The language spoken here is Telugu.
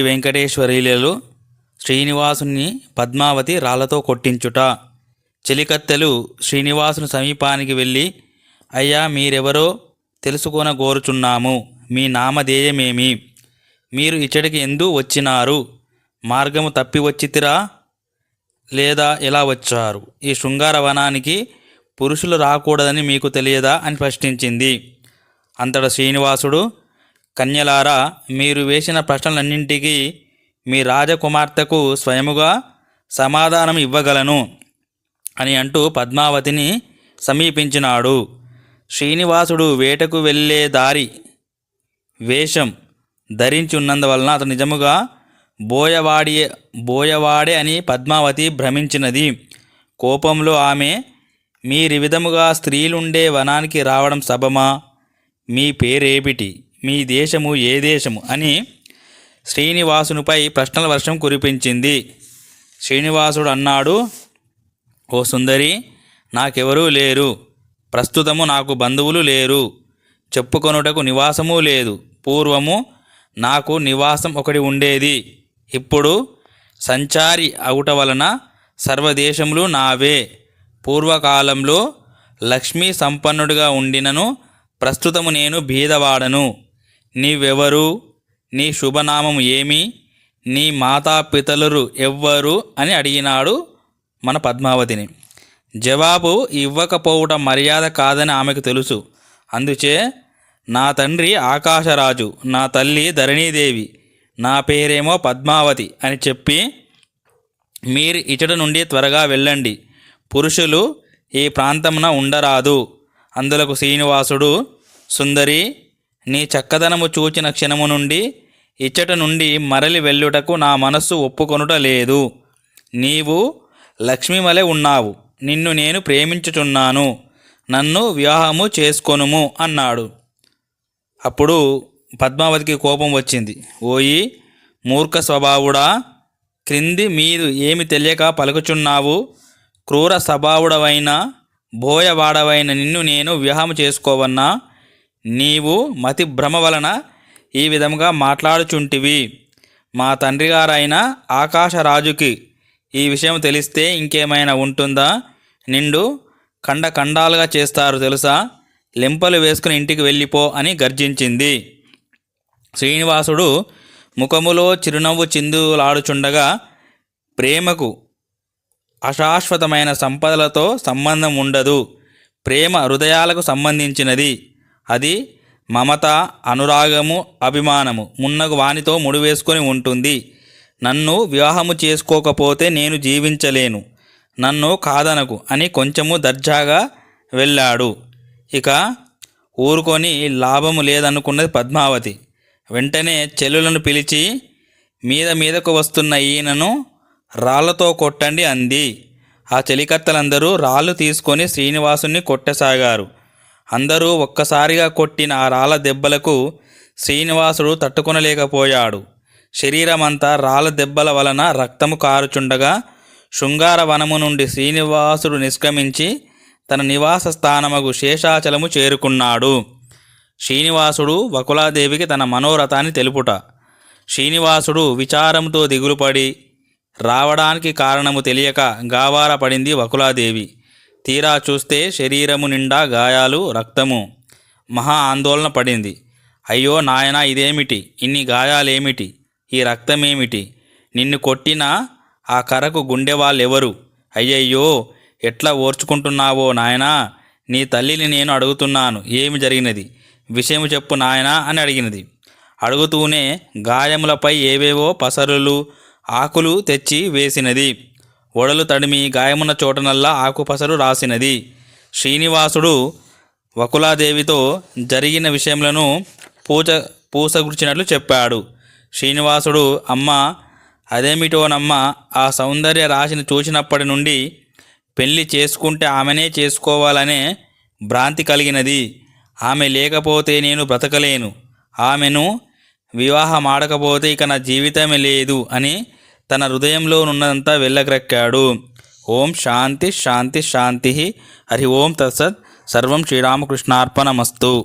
వెంకటేశ్వరీలలో శ్రీనివాసుని పద్మావతి రాళ్ళతో కొట్టించుట. చెలికత్తెలు శ్రీనివాసుని సమీపానికి వెళ్ళి అయ్యా మీరెవరో తెలుసుకొన గోరుచున్నాము మీ నామధేయమేమి? మీరు ఇచ్చటికి ఎందు వచ్చినారు? మార్గము తప్పి వచ్చితిరా? లేదా ఎలా వచ్చారు? ఈ శృంగార వనానికి పురుషులు రాకూడదని మీకు తెలియదా అని ప్రశ్నించింది. అంతట శ్రీనివాసుడు కన్యలారా మీరు వేసిన ప్రశ్నలన్నింటికీ మీ రాజకుమార్తెకు స్వయముగా సమాధానం ఇవ్వగలను అని అంటూ పద్మావతిని సమీపించినాడు. శ్రీనివాసుడు వేటకు వెళ్ళే దారి వేషం ధరించి ఉన్నందువలన అతను నిజముగా బోయవాడి బోయవాడే అని పద్మావతి భ్రమించినది. కోపంలో ఆమె మీరి విధముగా స్త్రీలుండే వనానికి రావడం సబమా? మీ పేరేమిటి? మీ దేశము ఏ దేశము అని శ్రీనివాసునిపై ప్రశ్నల వర్షం కురిపించింది. శ్రీనివాసుడు అన్నాడు ఓ సుందరి నాకెవరూ లేరు. ప్రస్తుతము నాకు బంధువులు లేరు. చెప్పుకొనుటకు నివాసము లేదు. పూర్వము నాకు నివాసం ఒకటి ఉండేది. ఇప్పుడు సంచారి అవుట వలన సర్వదేశములు నావే. పూర్వకాలంలో లక్ష్మీ సంపన్నుడిగా ఉండినను ప్రస్తుతము నేను బీదవాడను. నీవెవరు? నీ శుభనామం ఏమి? నీ మాతాపితలురు ఎవ్వరు? అని అడిగినాడు మన పద్మావతిని. జవాబు ఇవ్వకపోవటం మర్యాద కాదని ఆమెకు తెలుసు. అందుచే నా తండ్రి ఆకాశరాజు నా తల్లి ధరణీదేవి నా పేరేమో పద్మావతి అని చెప్పి మీరు ఇచ్చట నుండి త్వరగా వెళ్ళండి. పురుషులు ఈ ప్రాంతమున ఉండరాదు. అందులకు శ్రీనివాసుడు సుందరి నీ చక్కదనము చూచిన క్షణము నుండి ఇచ్చట నుండి మరలి వెళ్ళుటకు నా మనస్సు ఒప్పుకొనుట లేదు. నీవు లక్ష్మీమలే ఉన్నావు. నిన్ను నేను ప్రేమించుచున్నాను. నన్ను వివాహము చేసుకొనుము అన్నాడు. అప్పుడు పద్మావతికి కోపం వచ్చింది. ఓయి మూర్ఖ స్వభావుడా క్రింది మీరు ఏమి తెలియక పలుకుచున్నావు? క్రూర స్వభావుడవైన బోయవాడవైన నిన్ను నేను వివాహం చేసుకోవన్నా? నీవు మతి భ్రమ వలన ఈ విధముగా మాట్లాడుచుంటివి. మా తండ్రి గారైన ఆకాశరాజుకి ఈ విషయం తెలిస్తే ఇంకేమైనా ఉంటుందా? నిండు కండ కండాలుగా చేస్తారు తెలుసా? లెంపలు వేసుకుని ఇంటికి వెళ్ళిపో అని గర్జించింది. శ్రీనివాసుడు ముఖములో చిరునవ్వు చిందులాడుచుండగా ప్రేమకు అశాశ్వతమైన సంపదలతో సంబంధం ఉండదు. ప్రేమ హృదయాలకు సంబంధించినది. అది మమత అనురాగము అభిమానము. మున్నగు వానితో ముడివేసుకొని ఉంటుంది. నన్ను వివాహము చేసుకోకపోతే నేను జీవించలేను. నన్ను కాదనకు అని కొంచెము దర్జాగా వెళ్ళాడు. ఇక ఊరుకొని లాభము లేదనుకున్నది పద్మావతి. వెంటనే చెల్లులను పిలిచి మీద మీదకు వస్తున్న ఈయనను రాళ్ళతో కొట్టండి అంది. ఆ చెలికత్తలందరూ రాళ్ళు తీసుకొని శ్రీనివాసుని కొట్టసాగారు. అందరూ ఒక్కసారిగా కొట్టిన ఆ రాళ్ళ దెబ్బలకు శ్రీనివాసుడు తట్టుకొనలేకపోయాడు. శరీరమంతా రాళ్ళ దెబ్బల వలన రక్తము కారుచుండగా శృంగార వనము నుండి శ్రీనివాసుడు నిష్క్రమించి తన నివాస స్థానమగు శేషాచలము చేరుకున్నాడు. శ్రీనివాసుడు వకులాదేవికి తన మనోరథాన్ని తెలుపుట. శ్రీనివాసుడు విచారంతో దిగులుపడి రావడానికి కారణము తెలియక గావార పడింది వకులాదేవి. తీరా చూస్తే శరీరము నిండా గాయాలు రక్తము. మహా ఆందోళన పడింది. అయ్యో నాయనా ఇదేమిటి? ఇన్ని గాయాలేమిటి? ఈ రక్తమేమిటి? నిన్ను కొట్టిన ఆ కరకు గుండె వాళ్ళెవరు? అయ్యయ్యో ఎట్లా ఓర్చుకుంటున్నావో నాయనా? నీ తల్లిని నేను అడుగుతున్నాను. ఏమి జరిగినది? విషయం చెప్పు నాయనా అని అడిగినది. అడుగుతూనే గాయములపై ఏవేవో పసరులు ఆకులు తెచ్చి వేసినది. ఒడలు తడిమి గాయమున్న చోటనల్లా ఆకుపసరు రాసినది. శ్రీనివాసుడు వకులాదేవితో జరిగిన విషయములను పూజ పూసగుర్చినట్లు చెప్పాడు. శ్రీనివాసుడు అమ్మ అదేమిటోనమ్మ ఆ సౌందర్య రాశిని చూసినప్పటి నుండి పెళ్ళి చేసుకుంటే ఆమెనే చేసుకోవాలనే భ్రాంతి కలిగినది. ఆమె లేకపోతే నేను బ్రతకలేను. ఆమెను వివాహం ఆడకపోతే ఇక నా జీవితమే లేదు అని తన హృదయంలో ఉన్నదంతా వెళ్ళగ్రక్కాడు ఓం శాంతి శాంతి శాంతి. హరి ఓం తత్సత్. సర్వం శ్రీరామకృష్ణార్పణమస్తు.